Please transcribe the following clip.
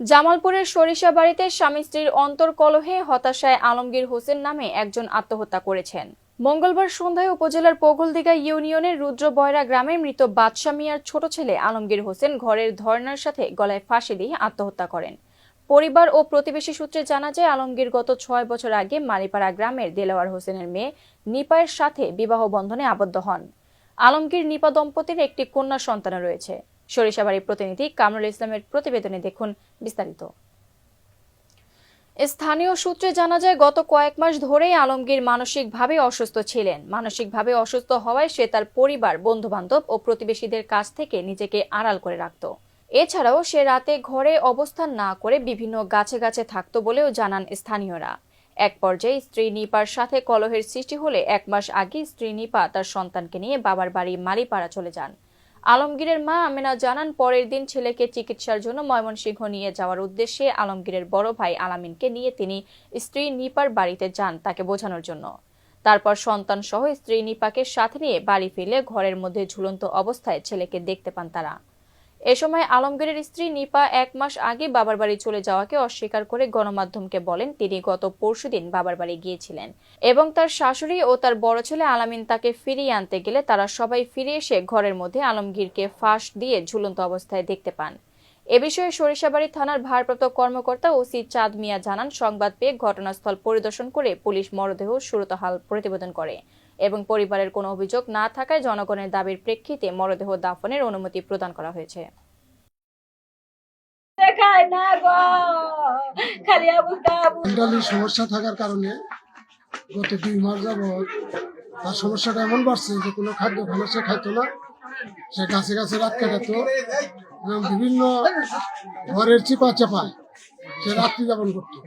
জামালপুরের সরিষা বাড়িতে স্বামী স্ত্রীর অন্তর্কলহে হতাশায় আলমগীর হোসেন নামে একজন আত্মহত্যা করেছেন। মঙ্গলবার সন্ধ্যায় উপজেলার পগলদিঘা ইউনিয়নের রুদ্রবয়রা গ্রামের মৃত বাদশা মিয়ার ছোট ছেলে আলমগীর হোসেন ঘরের ধর্নার সাথে গলায় ফাঁসি দিয়ে আত্মহত্যা করেন। পরিবার ও প্রতিবেশী সূত্রে জানা যায়, আলমগীর গত ছয় বছর আগে মালিপাড়া গ্রামের দেলাওয়ার হোসেনের মেয়ে নিপায়ের সাথে বিবাহ বন্ধনে আবদ্ধ হন। আলমগীর নিপা দম্পতির একটি কন্যা সন্তান রয়েছে। সরিষাবাড়ির প্রতিনিধি কামরুল ইসলামের প্রতিবেদনে দেখুন বিস্তারিত। স্থানীয় সূত্রে জানা যায়, গত কয়েক মাস ধরেই আলমগীর মানসিকভাবে অসুস্থ ছিলেন। মানসিকভাবে অসুস্থ হওয়ায় সে তার পরিবার, বন্ধুবান্ধব ও প্রতিবেশীদের কাছ থেকে নিজেকে আড়াল করে রাখত। এছাড়াও সে রাতে ঘরে অবস্থান না করে বিভিন্ন গাছে গাছে থাকতো বলেও জানান স্থানীয়রা। এক পর্যায়ে স্ত্রী নিপার সাথে কলহের সৃষ্টি হলে এক মাস আগে স্ত্রী নিপা তার সন্তানকে নিয়ে বাবার বাড়ি মালিপাড়া চলে যান। আলমগীরের মা আমেনা জানান, পরের দিন ছেলেকে চিকিৎসার জন্য ময়মনসিংহ নিয়ে যাওয়ার উদ্দেশ্যে আলমগীরের বড় ভাই আলামিনকে নিয়ে তিনি স্ত্রী নিপার বাড়িতে যান তাকে বোঝানোর জন্য। তারপর সন্তান সহ স্ত্রী নিপাকে সাথে নিয়ে বাড়ি ফিরলে ঘরের মধ্যে ঝুলন্ত অবস্থায় ছেলেকে দেখতে পান তারা। এ সময় আলমগীরের স্ত্রী নিপা এক মাস আগে বাবার বাড়ি চলে যাওয়াকে অস্বীকার করে গণমাধ্যমকে বলেন, তিনি গত পরশুদিন বাবার বাড়ি গিয়েছিলেন। এবং তার শাশুড়ি ও তার বড় ছেলে আলামিন তাকে ফিরিয়ে আনতে গেলে তারা সবাই ফিরে এসে ঘরের মধ্যে আলমগীরকে ফাঁস দিয়ে ঝুলন্ত অবস্থায় দেখতে পান। এ বিষয়ে সরিষাবাড়ি থানার ভারপ্রাপ্ত কর্মকর্তা ওসি চাঁদ মিয়া জানান, সংবাদ পেয়ে ঘটনাস্থল পরিদর্শন করে পুলিশ মরদেহ সুরতহাল প্রতিবেদন করে। এবং পরিবারের কোনো অভিযোগ না থাকায় জনগণের দাবির প্রেক্ষিতে মরদেহ দাফনের অনুমতি প্রদান করা হয়েছে। সমস্যা থাকার কারণে গত দুই মাস যাবৎ তার সমস্যাটা এমন বাড়ছে যে কোনো খাদ্য ভালো সে খাইতো না সে গাছে গাছে রাত কাটাতো এবং বিভিন্ন ঘরের চিপা চাপায় সে রাত্রি যাপন করতো।